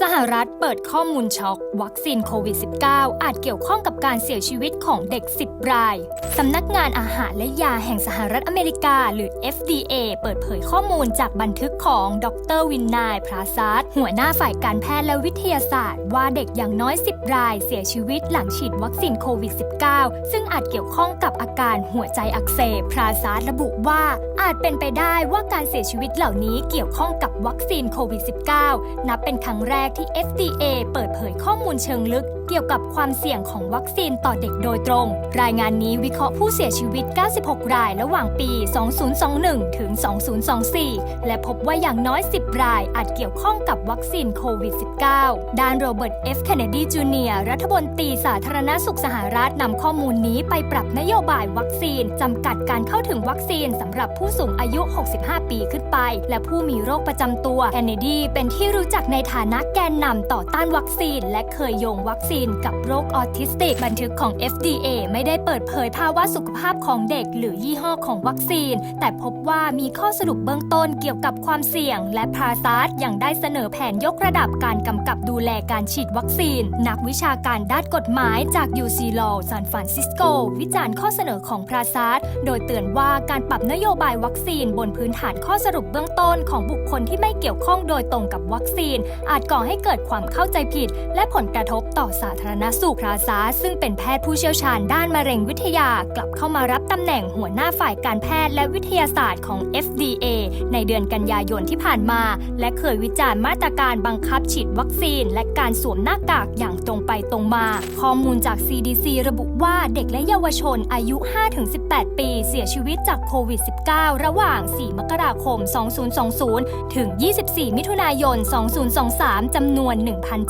สหรัฐเปิดข้อมูลช็อกวัคซีนโควิด -19 อาจเกี่ยวข้องกับการเสียชีวิตของเด็ก 10 ราย สำนักงานอาหารและยาแห่งสหรัฐอเมริกา หรือ FDA เปิดเผยข้อมูลจากบันทึกของดรวินนายพราซาร์หัวหน้าฝ่ายการแพทย์และวิทยาศาสตร์ ว่าเด็กอย่างน้อย 10 รายเสียชีวิตหลังฉีดวัคซีนโควิด -19 ซึ่งอาจเกี่ยวข้องกับอาการหัวใจอักเสบพราซาร์ระบุว่า อาจเป็นไปได้ว่าการเสียชีวิตเหล่านี้เกี่ยวข้องกับวัคซีนโควิด -19 นับเป็นครั้งแรกที่ FDA เปิดเผยข้อมูลเชิงลึก เกี่ยวกับความเสี่ยงของวัคซีนต่อเด็กโดยตรง รายงานนี้วิเคราะห์ผู้เสียชีวิต 96 รายระหว่างปี 2021 ถึง 2024 และพบว่าอย่างน้อย 10 รายอาจเกี่ยวข้องกับวัคซีนโควิด -19 ด้านโรเบิร์ต เอฟ เคนเนดี จูเนียร์ รัฐมนตรีสาธารณสุขสหรัฐนำข้อมูลนี้ไปปรับนโยบายวัคซีนจำกัดการเข้าถึงวัคซีนสำหรับผู้สูงอายุ 65 ปีขึ้นไป และผู้มีโรคประจำตัว เคนเนดี เป็นที่รู้จักในฐานะแกนนำต่อต้านวัคซีน และเคยโยงวัคซีนกับโรคออทิสติก บันทึกของ FDA ไม่ได้เปิดเผยภาวะสุขภาพของเด็ก หรือยี่ห้อของวัคซีน แต่พบว่ามีข้อสรุปเบื้องต้นเกี่ยวกับความเสี่ยง และพาซาร์ดยังได้เสนอแผนยกระดับการกำกับดูแลการฉีดวัคซีน นักวิชาการด้านกฎหมายจาก UC Law ซานฟรานซิสโก วิจารณ์ข้อเสนอของพราซาร์ดโดยเตือนว่าการปรับนโยบายวัคซีนบนพื้นฐานข้อสรุปเบื้องต้นของบุคคลที่ไม่เกี่ยวข้องโดยตรงกับวัคซีน อาจก่อให้เกิดความเข้าใจผิด และผลกระทบ ต่อสาธารณสุขพราซาซึ่งเป็นแพทย์ผู้เชี่ยวชาญด้านมะเร็งวิทยากลับเข้ามารับตำแหน่งหัวหน้าฝ่ายการแพทย์และวิทยาศาสตร์ของ FDA ในเดือนกันยายนที่ผ่านมา และเคยวิจารณ์มาตรการบังคับฉีดวัคซีน และการสวมหน้ากากอย่างตรงไปตรงมา ข้อมูลจาก CDC ระบุว่าเด็กและเยาวชนอายุ 5-18 8 ปี เสียชีวิตจากโควิด -19 ระหว่าง 4 มกราคม 2020 ถึง 24 มิถุนายน 2023 จำนวน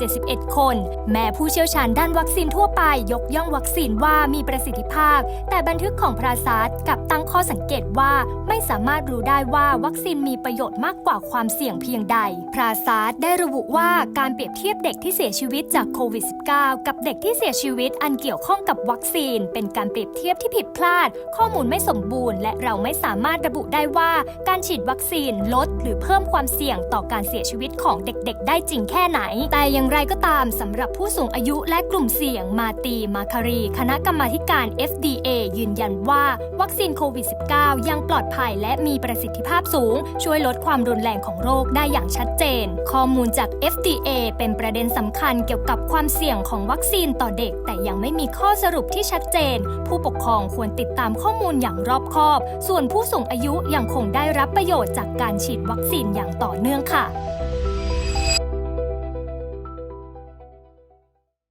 1,071 คน แม้ผู้เชี่ยวชาญด้านวัคซีนทั่วไปยกย่องวัคซีนว่ามีประสิทธิภาพ แต่บันทึกของพราซาสตร์กับตั้งข้อสังเกตว่าไม่สามารถรู้ได้ว่าวัคซีนมีประโยชน์มากกว่าความเสี่ยงเพียงใดพราซาสตร์ได้ระบุว่าการเปรียบเทียบเด็กที่เสียชีวิตจากโควิด -19 กับเด็กที่เสียชีวิตอันเกี่ยวข้องกับวัคซีน เป็นการเปรียบเทียบที่ผิดพลาดข้อมูลไม่สมบูรณ์ และเราไม่สามารถระบุได้ว่าการฉีดวัคซีนลด หรือเพิ่มความเสี่ยงต่อการเสียชีวิตของเด็ก ๆ ได้จริงแค่ไหน แต่อย่างไรก็ตามสำหรับผู้สูงอายุและกลุ่มเสี่ยงมาตีมาคารี คณะกรรมาการ FDA ยืนยันว่า วัคซีนโควิด -19 ยังปลอดภัยและมีประสิทธิภาพสูง ช่วยลดความรุนแรงของโรคได้อย่างชัดเจน ข้อมูลจาก FDA เป็นประเด็นสำคัญเกี่ยวกับความเสี่ยงของวัคซีนต่อเด็ก แต่ยังไม่มีข้อสรุปที่ชัดเจน ผู้ปกครองควรติดตามข้อข้อมูลอย่างรอบคอบ ส่วนผู้สูงอายุยังคงได้รับประโยชน์จากการฉีดวัคซีนอย่างต่อเนื่องค่ะ